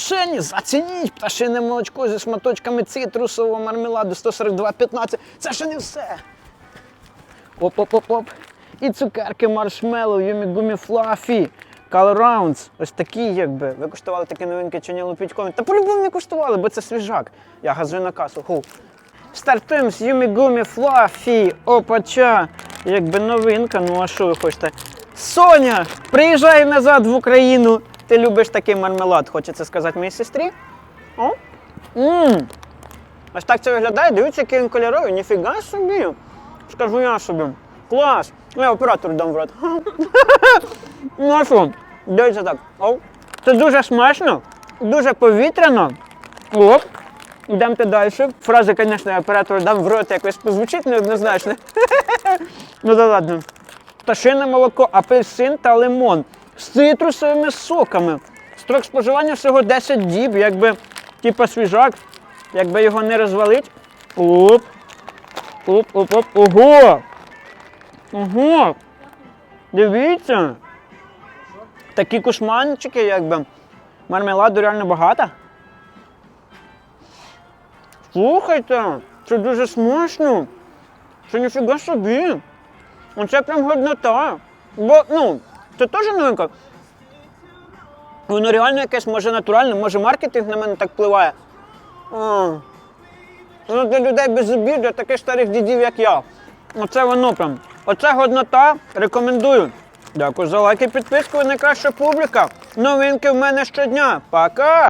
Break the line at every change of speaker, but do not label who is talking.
рошені, зацініть пташине молочко зі шматочками цитрусового мармеладу 142,15. Це ще не все. Оп-оп-оп-оп. І цукерки маршмеллоу, юмі-гумі флафі. Color. Ось такі, якби. Ви куштували такі новинки чи ні, лупіть комент. Та по-любому не куштували, бо це свіжак. Я газую на касу. Ху. Стартуємо з юмі-гумі флафі. Опача. Якби новинка, ну а що ви хочете? Соня, приїжджай назад в Україну. Ти любиш такий мармелад, хочеться сказати моїй сестрі. О? Мм. Ось так це виглядає. Дивіться, який він кольоровий. Ніфіга собі. Скажу я собі. Клас. Я оператору дам в рот. Ну а що? Дивіться так. Це дуже смачно, дуже повітряно. Оп. Йдемте далі. Фраза, звісно, я оператору дам в рот якось звучить неоднозначно. ну да ладно. Пташине молоко, апельсин та лимон з цитрусовими соками. Строк споживання всього 10 діб, якби типа свіжак, якби його не розвалить. Оп. Оп, оп, оп. Ого! Ого! Дивіться! Такі кушманчики, якби. Мармеладу реально багато. Слухайте, це дуже смачно. Це ніфіга собі. Оце прям годнота. Бо, ну, це теж новинка. Воно реально якесь, може, натуральне, може маркетинг на мене так впливає. Воно для людей без зубів, для таких старих дідів, як я. Оце воно прям. Оце годнота. Рекомендую. Дякую за лайки, підписку, найкраща публіка. Новинки в мене щодня. Пока!